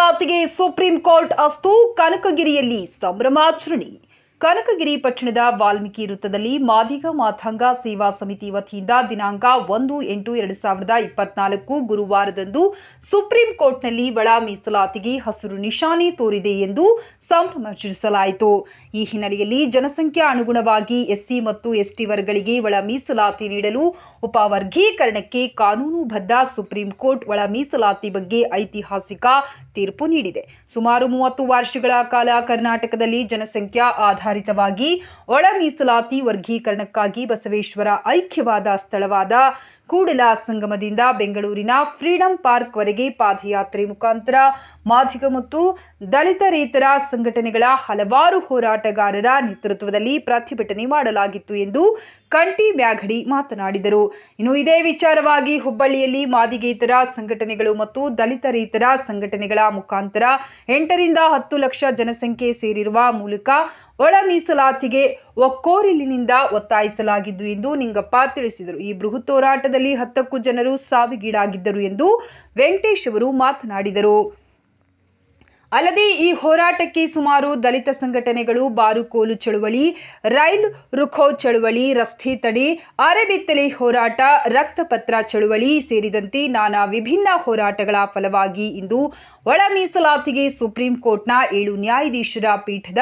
ಮೀಸಲಾತಿಗೆ supreme court ಅಸ್ತು ಕನಕಗಿರಿಯಲ್ಲಿ ಸಂಭ್ರಮಾಚರಣೆ. ಕನಕಗಿರಿ ಪಟ್ಟಣದ ವಾಲ್ಮೀಕಿ ವೃತ್ತದಲ್ಲಿ ಮಾದಿಗ ಮಾಥಾಂಗ ಸೇವಾ ಸಮಿತಿ ವತಿಯಿಂದ ದಿನಾಂಕ ಒಂದು ಎಂಟು ಎರಡು ಸಾವಿರದ ಇಪ್ಪತ್ನಾಲ್ಕು ಗುರುವಾರದಂದು ಸುಪ್ರೀಂ ಕೋರ್ಟ್ನಲ್ಲಿ ಒಳ ಮೀಸಲಾತಿಗೆ ಹಸಿರು ನಿಶಾನೆ ತೋರಿದೆ ಎಂದು ಸಂಭ್ರಮಾಚರಿಸಲಾಯಿತು ಈ ಹಿನ್ನೆಲೆಯಲ್ಲಿ ಜನಸಂಖ್ಯಾ ಅನುಗುಣವಾಗಿ ಎಸ್ಸಿ ಮತ್ತು ಎಸ್ಟಿ ವರ್ಗಗಳಿಗೆ ಒಳ ಮೀಸಲಾತಿ ನೀಡಲು ಉಪವರ್ಗೀಕರಣಕ್ಕೆ ಕಾನೂನುಬದ್ಧ ಸುಪ್ರೀಂ ಕೋರ್ಟ್ ಒಳ ಮೀಸಲಾತಿ ಬಗ್ಗೆ ಐತಿಹಾಸಿಕ ತೀರ್ಪು ನೀಡಿದೆ. ಸುಮಾರು ಮೂವತ್ತು ವರ್ಷಗಳ ಕಾಲ ಕರ್ನಾಟಕದಲ್ಲಿ ಜನಸಂಖ್ಯಾ ಆಧಾರಿತವಾಗಿ ಒಳ ಮೀಸಲಾತಿ ವರ್ಗೀಕರಣಕ್ಕಾಗಿ ಬಸವೇಶ್ವರ ಐಕ್ಯವಾದ ಸ್ಥಳವಾದ ಕೂಡಲ ಸಂಗಮದಿಂದ ಬೆಂಗಳೂರಿನ ಫ್ರೀಡಂ ಪಾರ್ಕ್ ವರೆಗೆ ಪಾದಯಾತ್ರೆ ಮುಖಾಂತರ ಮಾದಿಗ ಮತ್ತು ದಲಿತರೇತರ ಸಂಘಟನೆಗಳ ಹಲವಾರು ಹೋರಾಟಗಾರರ ನೇತೃತ್ವದಲ್ಲಿ ಪ್ರತಿಭಟನೆ ಮಾಡಲಾಗಿತ್ತು ಎಂದು ಕಂಟಿ ಮ್ಯಾಘಡಿ ಮಾತನಾಡಿದರು. ಇನ್ನು ಇದೇ ವಿಚಾರವಾಗಿ ಹುಬ್ಬಳ್ಳಿಯಲ್ಲಿ ಮಾದಿಗೇತರ ಸಂಘಟನೆಗಳು ಮತ್ತು ದಲಿತರೇತರ ಸಂಘಟನೆಗಳ ಮುಖಾಂತರ ಎಂಟರಿಂದ ಹತ್ತು ಲಕ್ಷ ಜನಸಂಖ್ಯೆ ಸೇರಿರುವ ಮೂಲಕ ಒಳ ಮೀಸಲಾತಿಗೆ ಒಕ್ಕೋರಿಲಿನಿಂದ ಒತ್ತಾಯಿಸಲಾಗಿದ್ದು ಎಂದು ನಿಂಗಪ್ಪ ತಿಳಿಸಿದರು. ಈ ಬೃಹತ್ ಹೋರಾಟದಲ್ಲಿ ಹತ್ತಕ್ಕೂ ಜನರು ಸಾವಿಗೀಡಾಗಿದ್ದರು ಎಂದು ವೆಂಕಟೇಶ್ ಅವರು ಮಾತನಾಡಿದರು. ಅಲ್ಲದೆ ಈ ಹೋರಾಟಕ್ಕೆ ಸುಮಾರು ದಲಿತ ಸಂಘಟನೆಗಳು ಬಾರುಕೋಲು ಚಳುವಳಿ, ರೈಲು ರುಖೋ ಚಳುವಳಿ, ರಸ್ತೆ ತಡೆ, ಅರೆಬೆತ್ತಲೆ ಹೋರಾಟ, ರಕ್ತಪತ್ರ ಚಳುವಳಿ ಸೇರಿದಂತೆ ನಾನಾ ವಿಭಿನ್ನ ಹೋರಾಟಗಳ ಫಲವಾಗಿ ಇಂದು ಒಳ ಮೀಸಲಾತಿಗೆ ಸುಪ್ರೀಂ ಕೋರ್ಟ್ನ ಏಳು ನ್ಯಾಯಾಧೀಶರ ಪೀಠದ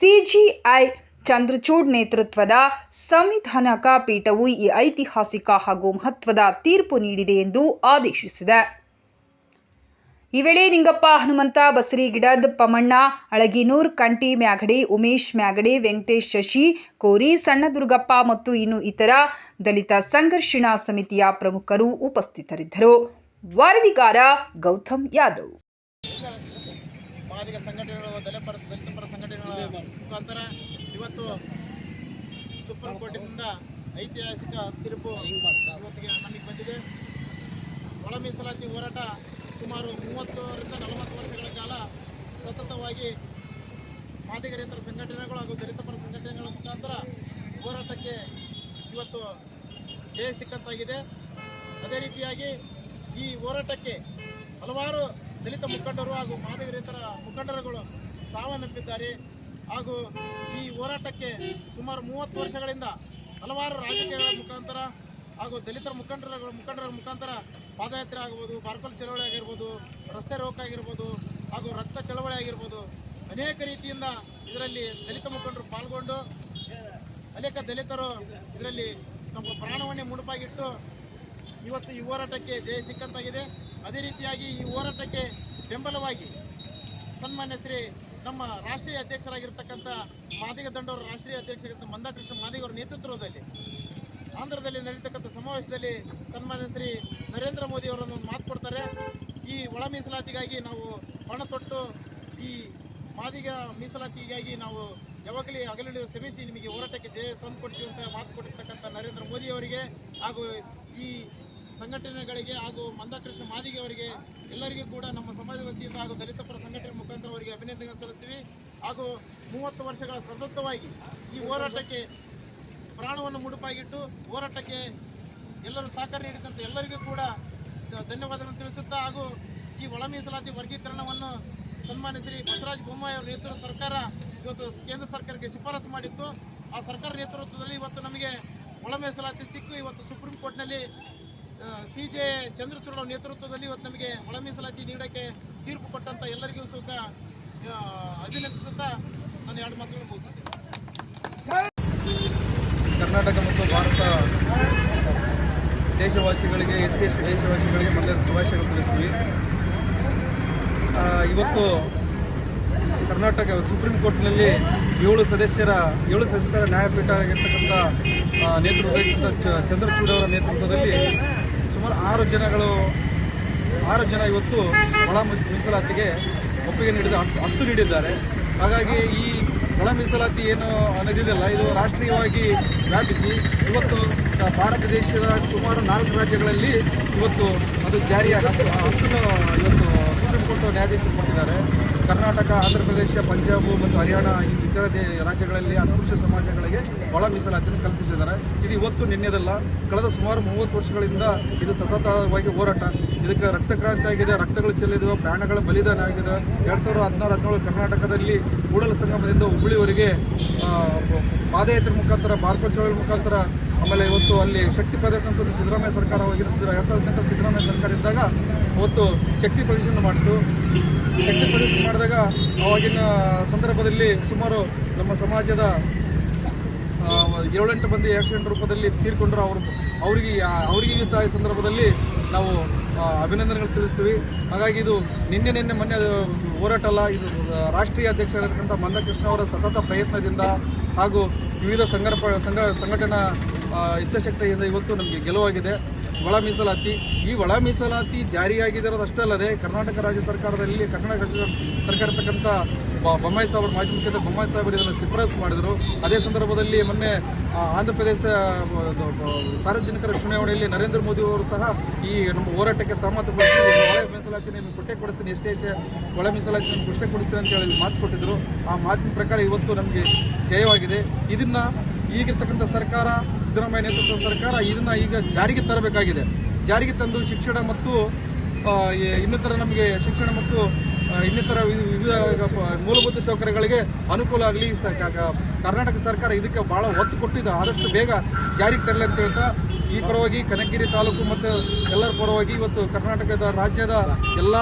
ಸಿಜಿಐ ಚಂದ್ರಚೂಡ್ ನೇತೃತ್ವದ ಸಂವಿಧಾನಕ ಪೀಠವು ಈ ಐತಿಹಾಸಿಕ ಹಾಗೂ ಮಹತ್ವದ ತೀರ್ಪು ನೀಡಿದೆ ಎಂದು ಆದೇಶಿಸಿದೆ. ಈ ವೇಳೆ ನಿಂಗಪ್ಪ, ಹನುಮಂತ ಬಸರಿಗಿಡದ್ ಪಮಣ್ಣ, ಅಳಗಿನೂರ್, ಕಂಟಿ ಮ್ಯಾಗಡೆ, ಉಮೇಶ್ ಮ್ಯಾಗಡೆ, ವೆಂಕಟೇಶ್ ಶಶಿ, ಕೋರಿ, ಸಣ್ಣದುರ್ಗಪ್ಪ ಮತ್ತು ಇನ್ನು ಇತರ ದಲಿತ ಸಂಘರ್ಷಣಾ ಸಮಿತಿಯ ಪ್ರಮುಖರು ಉಪಸ್ಥಿತರಿದ್ದರು. ವರದಿಗಾರ ಗೌತಮ್ ಯಾದವ್. ಮುಖಾಂತರ ಇವತ್ತು ಸುಪ್ರೀಂ ಕೋರ್ಟಿನಿಂದ ಐತಿಹಾಸಿಕ ತೀರ್ಪು ಇವತ್ತಿಗೆ ನಮಗೆ ಬಂದಿದೆ. ಒಳ ಮೀಸಲಾತಿ ಹೋರಾಟ ಸುಮಾರು ಮೂವತ್ತರಿಂದ ನಲವತ್ತು ವರ್ಷಗಳ ಕಾಲ ಸತತವಾಗಿ ಮಾದಿಗರೇತರ ಸಂಘಟನೆಗಳು ಹಾಗೂ ದಲಿತ ಪರ ಸಂಘಟನೆಗಳ ಮುಖಾಂತರ ಹೋರಾಟಕ್ಕೆ ಇವತ್ತು ಜಯ ಸಿಕ್ಕಂತಾಗಿದೆ. ಅದೇ ರೀತಿಯಾಗಿ ಈ ಹೋರಾಟಕ್ಕೆ ಹಲವಾರು ದಲಿತ ಮುಖಂಡರು ಹಾಗೂ ಮಾದಿಗರೇತರ ಮುಖಂಡರುಗಳು ಸಾವನ್ನಪ್ಪಿದ್ದಾರೆ. ಹಾಗೂ ಈ ಹೋರಾಟಕ್ಕೆ ಸುಮಾರು ಮೂವತ್ತು ವರ್ಷಗಳಿಂದ ಹಲವಾರು ರಾಜಕೀಯಗಳ ಮುಖಾಂತರ ಹಾಗೂ ದಲಿತರ ಮುಖಂಡರ ಮುಖಂಡರ ಮುಖಾಂತರ ಪಾದಯಾತ್ರೆ ಆಗ್ಬೋದು, ಬಾರ್ಕೋಲ್ ಚಳವಳಿ ಆಗಿರ್ಬೋದು, ರಸ್ತೆ ರೋಕ್ ಆಗಿರ್ಬೋದು ಹಾಗೂ ರಕ್ತ ಚಳವಳಿ ಆಗಿರ್ಬೋದು ಅನೇಕ ರೀತಿಯಿಂದ ಇದರಲ್ಲಿ ದಲಿತ ಮುಖಂಡರು ಪಾಲ್ಗೊಂಡು ಅನೇಕ ದಲಿತರು ಇದರಲ್ಲಿ ತಮ್ಮ ಪ್ರಾಣವನ್ನೇ ಮುಡುಪಾಗಿಟ್ಟು ಇವತ್ತು ಈ ಹೋರಾಟಕ್ಕೆ ಜಯ ಸಿಕ್ಕಂತಾಗಿದೆ. ಅದೇ ರೀತಿಯಾಗಿ ಈ ಹೋರಾಟಕ್ಕೆ ಬೆಂಬಲವಾಗಿ ಸನ್ಮಾನ್ಯ ಶ್ರೀ ನಮ್ಮ ರಾಷ್ಟ್ರೀಯ ಅಧ್ಯಕ್ಷರಾಗಿರ್ತಕ್ಕಂಥ ಮಾದಿಗ ದಂಡವರ ರಾಷ್ಟ್ರೀಯ ಅಧ್ಯಕ್ಷರಾಗಿರ್ತ ಮಂದಾಕೃಷ್ಣ ಮಾದಿಗವರ ನೇತೃತ್ವದಲ್ಲಿ ಆಂಧ್ರದಲ್ಲಿ ನಡೀತಕ್ಕಂಥ ಸಮಾವೇಶದಲ್ಲಿ ಸನ್ಮಾನ್ಯ ಶ್ರೀ ನರೇಂದ್ರ ಮೋದಿ ಅವರನ್ನು ಮಾತು ಕೊಡ್ತಾರೆ. ಈ ಒಳ ಮೀಸಲಾತಿಗಾಗಿ ನಾವು ಪಣ ತೊಟ್ಟು, ಈ ಮಾದಿಗ ಮೀಸಲಾತಿಗಾಗಿ ನಾವು ಯಾವಾಗಲೇ ಹಗಲಿಡುವ ಶ್ರಮಿಸಿ ನಿಮಗೆ ಹೋರಾಟಕ್ಕೆ ಜಯ ತಂದು ಕೊಡ್ತೀವಿ ಅಂತ ಮಾತು ಕೊಟ್ಟಿರ್ತಕ್ಕಂಥ ನರೇಂದ್ರ ಮೋದಿ ಅವರಿಗೆ ಹಾಗೂ ಈ ಸಂಘಟನೆಗಳಿಗೆ ಹಾಗೂ ಮಂದಾಕೃಷ್ಣ ಮಾದಿಗೆ ಅವರಿಗೆ ಎಲ್ಲರಿಗೂ ಕೂಡ ನಮ್ಮ ಸಮಾಜ ವತಿಯಿಂದ ಹಾಗೂ ದಲಿತ ಪರ ಸಂಘಟನೆ ಮುಖಾಂತರ ಅವರಿಗೆ ಅಭಿನಂದನೆ ಸಲ್ಲಿಸ್ತೀವಿ. ಹಾಗೂ ಮೂವತ್ತು ವರ್ಷಗಳ ಸತತವಾಗಿ ಈ ಹೋರಾಟಕ್ಕೆ ಪ್ರಾಣವನ್ನು ಮುಡುಪಾಗಿಟ್ಟು ಹೋರಾಟಕ್ಕೆ ಎಲ್ಲರೂ ಸಹಕಾರ ನೀಡಿದಂತೆ ಎಲ್ಲರಿಗೂ ಕೂಡ ಧನ್ಯವಾದಗಳನ್ನು ತಿಳಿಸುತ್ತಾ ಹಾಗೂ ಈ ಒಳ ಮೀಸಲಾತಿ ವರ್ಗೀಕರಣವನ್ನು ಸನ್ಮಾನಿಸಿ ಬಸವರಾಜ ಬೊಮ್ಮಾಯಿ ಅವರ ನೇತೃತ್ವದ ಸರ್ಕಾರ ಇವತ್ತು ಕೇಂದ್ರ ಸರ್ಕಾರಕ್ಕೆ ಶಿಫಾರಸು ಮಾಡಿತ್ತು. ಆ ಸರ್ಕಾರ ನೇತೃತ್ವದಲ್ಲಿ ಇವತ್ತು ನಮಗೆ ಒಳ ಮೀಸಲಾತಿ ಸಿಕ್ಕು. ಇವತ್ತು ಸುಪ್ರೀಂ ಕೋರ್ಟ್ನಲ್ಲಿ ಸಿ ಜೆ ಚಂದ್ರಚೂಡ್ ನೇತೃತ್ವದಲ್ಲಿ ಇವತ್ತು ನಮಗೆ ಒಳ ಮೀಸಲಾತಿ ನೀಡೋಕ್ಕೆ ತೀರ್ಪು ಕೊಟ್ಟಂತ ಎಲ್ಲರಿಗೂ ಸುತ್ತ ಅಭಿನಂದಿಸುತ್ತಾ ನಾನು ಎರಡು ಮಾತುಗಳನ್ನು ಮುಗಿಸ್ತೀನಿ. ಕರ್ನಾಟಕ ಮತ್ತು ಭಾರತ ದೇಶವಾಸಿಗಳಿಗೆ ಎಸ್ ಸಿ ಎಸ್ ದೇಶವಾಸಿಗಳಿಗೆ ಮೊದಲ ಶುಭಾಶಯಗಳು ತಿಳಿಸ್ತೀವಿ. ಇವತ್ತು ಕರ್ನಾಟಕ ಸುಪ್ರೀಂ ಕೋರ್ಟ್ನಲ್ಲಿ ಏಳು ಸದಸ್ಯರ ಏಳು ಸದಸ್ಯರ ನ್ಯಾಯಪೀಠ ಆಗಿರ್ತಕ್ಕಂಥ ನೇತೃತ್ವ ಚಂದ್ರಚೂಡ್ ಅವರ ನೇತೃತ್ವದಲ್ಲಿ ಸುಮಾರು ಆರು ಜನಗಳು, ಆರು ಜನ ಇವತ್ತು ಒಳ ಮೀಸ- ಮೀಸಲಾತಿಗೆ ಒಪ್ಪಿಗೆ ನೀಡಿದ ಅಸ್- ಅಸ್ತು ನೀಡಿದ್ದಾರೆ. ಹಾಗಾಗಿ ಈ ಒಳ ಮೀಸಲಾತಿ ಏನು ಅನ್ನೋದಿದೆಯಲ್ಲ, ಇದು ರಾಷ್ಟ್ರೀಯವಾಗಿ ವ್ಯಾಪಿಸಿ ಇವತ್ತು ಭಾರತ ದೇಶದ ಸುಮಾರು ನಾಲ್ಕು ರಾಜ್ಯಗಳಲ್ಲಿ ಇವತ್ತು ಅದು ಜಾರಿಯಾಗ ಅಷ್ಟು ಇವತ್ತು ಸುಪ್ರೀಂ ಕೋರ್ಟ್ ನ್ಯಾಯಾಧೀಶರು ಕೊಟ್ಟಿದ್ದಾರೆ. ಕರ್ನಾಟಕ, ಆಂಧ್ರ ಪ್ರದೇಶ, ಪಂಜಾಬ್ ಮತ್ತು ಹರಿಯಾಣ ಇತರ ರಾಜ್ಯಗಳಲ್ಲಿ ಅಸ್ಪೃಶ್ಯ ಸಮಾಜಗಳಿಗೆ ಒಳ ಮೀಸಲಾತಿಯನ್ನು ಕಲ್ಪಿಸಿದ್ದಾರೆ. ಇದು ಇವತ್ತು ನಿನ್ನೆದಲ್ಲ, ಕಳೆದ ಸುಮಾರು ಮೂವತ್ತು ವರ್ಷಗಳಿಂದ ಇದು ಸತತವಾಗಿ ಹೋರಾಟ. ಇದಕ್ಕೆ ರಕ್ತ ಕ್ರಾಂತಿ ಆಗಿದೆ, ರಕ್ತಗಳು ಚೆಲ್ಲಿದವು, ಪ್ರಾಣಗಳ ಬಲಿದಾನ ಆಗಿದೆ. ಎರಡು ಸಾವಿರದ ಹದಿನಾರು, ಹದಿನೇಳು ಕರ್ನಾಟಕದಲ್ಲಿ ಕೂಡಲ ಸಂಗಮದಿಂದ ಹುಬ್ಬಳ್ಳಿವರೆಗೆ ಪಾದಯಾತ್ರೆ ಮುಖಾಂತರ ಬಾರ್ಕೋ ಮುಖಾಂತರ ಆಮೇಲೆ ಇವತ್ತು ಅಲ್ಲಿ ಶಕ್ತಿ ಪ್ರದರ್ಶನ ಸಿದ್ದರಾಮಯ್ಯ ಸರ್ಕಾರ ಆಗಿರಿಸಿದ್ರು ಎರಡ್ ಸಾವಿರದ ಹದಿನೆಂಟು ಸಿದ್ದರಾಮಯ್ಯ ಸರ್ಕಾರ ಇದ್ದಾಗ ಅವತ್ತು ಶಕ್ತಿ ಪ್ರದರ್ಶನ ಮಾಡಿತು. ಶಕ್ತಿ ಪ್ರದರ್ಶನ ಮಾಡಿದಾಗ ಆವಾಗಿನ ಸಂದರ್ಭದಲ್ಲಿ ಸುಮಾರು ನಮ್ಮ ಸಮಾಜದ ಏಳೆಂಟು ಮಂದಿ ಆಕ್ಸಿಡೆಂಟ್ ರೂಪದಲ್ಲಿ ತೀರ್ಕೊಂಡ್ರು ಅವರು. ಅವರಿಗೆ ಅವರಿಗೆ ಸಹ ಈ ಸಂದರ್ಭದಲ್ಲಿ ನಾವು ಅಭಿನಂದನೆಗಳು ತಿಳಿಸ್ತೀವಿ. ಹಾಗಾಗಿ ಇದು ನಿನ್ನೆ ನಿನ್ನೆ ಮೊನ್ನೆ ಹೋರಾಟ ಅಲ್ಲ, ಇದು ರಾಷ್ಟ್ರೀಯ ಅಧ್ಯಕ್ಷರಾಗಿರ್ತಕ್ಕಂಥ ಮಂದಕೃಷ್ಣ ಅವರ ಸತತ ಪ್ರಯತ್ನದಿಂದ ಹಾಗೂ ವಿವಿಧ ಸಂಘರ್ಪ ಸಂಘ, ಸಂಘಟನಾ ಇಚ್ಛಾಶಕ್ತಿಯಿಂದ ಇವತ್ತು ನಮಗೆ ಗೆಲುವಾಗಿದೆ. ಒಳ ಮೀಸಲಾತಿ. ಈ ಒಳ ಮೀಸಲಾತಿ ಜಾರಿಯಾಗಿರೋದು ಅಷ್ಟೇ ಅಲ್ಲದೆ ಕರ್ನಾಟಕ ರಾಜ್ಯ ಸರ್ಕಾರದಲ್ಲಿ ಕರ್ನಾಟಕ ಸರ್ಕಾರ ಇರ್ತಕ್ಕಂಥ ಬೊಮ್ಮಾಯಿ ಸಾಹೇಬರು ಮಾಜಿ ಮುಖ್ಯಮಂತ್ರಿ ಬೊಮ್ಮಾಯಿ ಸಾಹೇಬರು ಇದನ್ನು ಶಿಫಾರಸು ಮಾಡಿದರು. ಅದೇ ಸಂದರ್ಭದಲ್ಲಿ ಮೊನ್ನೆ ಆಂಧ್ರ ಪ್ರದೇಶ ಸಾರ್ವಜನಿಕರ ಚುನಾವಣೆಯಲ್ಲಿ ನರೇಂದ್ರ ಮೋದಿ ಅವರು ಸಹ ಈ ನಮ್ಮ ಹೋರಾಟಕ್ಕೆ ಸಹಮತಪಡಿಸಿ ಒಳ ಮೀಸಲಾತಿ ನಿಮಗೆ ಕೊಟ್ಟೆ ಕೊಡಿಸ್ತೀನಿ ಎಷ್ಟೇ ಒಳ ಮೀಸಲಾತಿ ನಿಮ್ಗೆ ಕೊಡಿಸ್ತೀನಿ ಅಂತ ಹೇಳಿ ಮಾತು ಕೊಟ್ಟಿದ್ರು. ಆ ಮಾತಿನ ಪ್ರಕಾರ ಇವತ್ತು ನಮಗೆ ಜಯವಾಗಿದೆ. ಇದನ್ನ ಈಗಿರ್ತಕ್ಕಂಥ ಸರ್ಕಾರ, ಸಿದ್ದರಾಮಯ್ಯ ನೇತೃತ್ವದ ಸರ್ಕಾರ ಇದನ್ನ ಈಗ ಜಾರಿಗೆ ತರಬೇಕಾಗಿದೆ. ಜಾರಿಗೆ ತಂದು ಶಿಕ್ಷಣ ಮತ್ತು ಇನ್ನಿತರ ನಮಗೆ ಶಿಕ್ಷಣ ಮತ್ತು ಇನ್ನಿತರ ವಿವಿಧ ಮೂಲಭೂತ ಸೌಕರ್ಯಗಳಿಗೆ ಅನುಕೂಲ ಆಗಲಿ ಕರ್ನಾಟಕ ಸರ್ಕಾರ ಇದಕ್ಕೆ ಬಹಳ ಒತ್ತು ಕೊಟ್ಟಿದೆ. ಆದಷ್ಟು ಬೇಗ ಜಾರಿಗೆ ತರಲಿ ಅಂತ ಹೇಳ್ತಾ, ಈ ಪರವಾಗಿ ಕನಕಗಿರಿ ತಾಲೂಕು ಮತ್ತು ಎಲ್ಲರ ಪರವಾಗಿ ಇವತ್ತು ಕರ್ನಾಟಕದ ರಾಜ್ಯದ ಎಲ್ಲ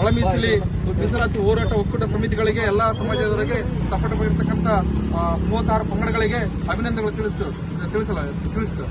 ಒಳ ಮೀಸಲಿ ಮೀಸಲಾತಿ ಹೋರಾಟ ಒಕ್ಕೂಟ ಸಮಿತಿಗಳಿಗೆ ಎಲ್ಲ ಸಮಾಜದವರಿಗೆ ಸಪೋರ್ಟ್ ಮೂವತ್ತಾರು ಪಂಗಡಗಳಿಗೆ ಅಭಿನಂದನೆಗಳು ತಿಳಿಸ್ತು, ತಿಳಿಸಲ, ತಿಳಿಸ್ತು.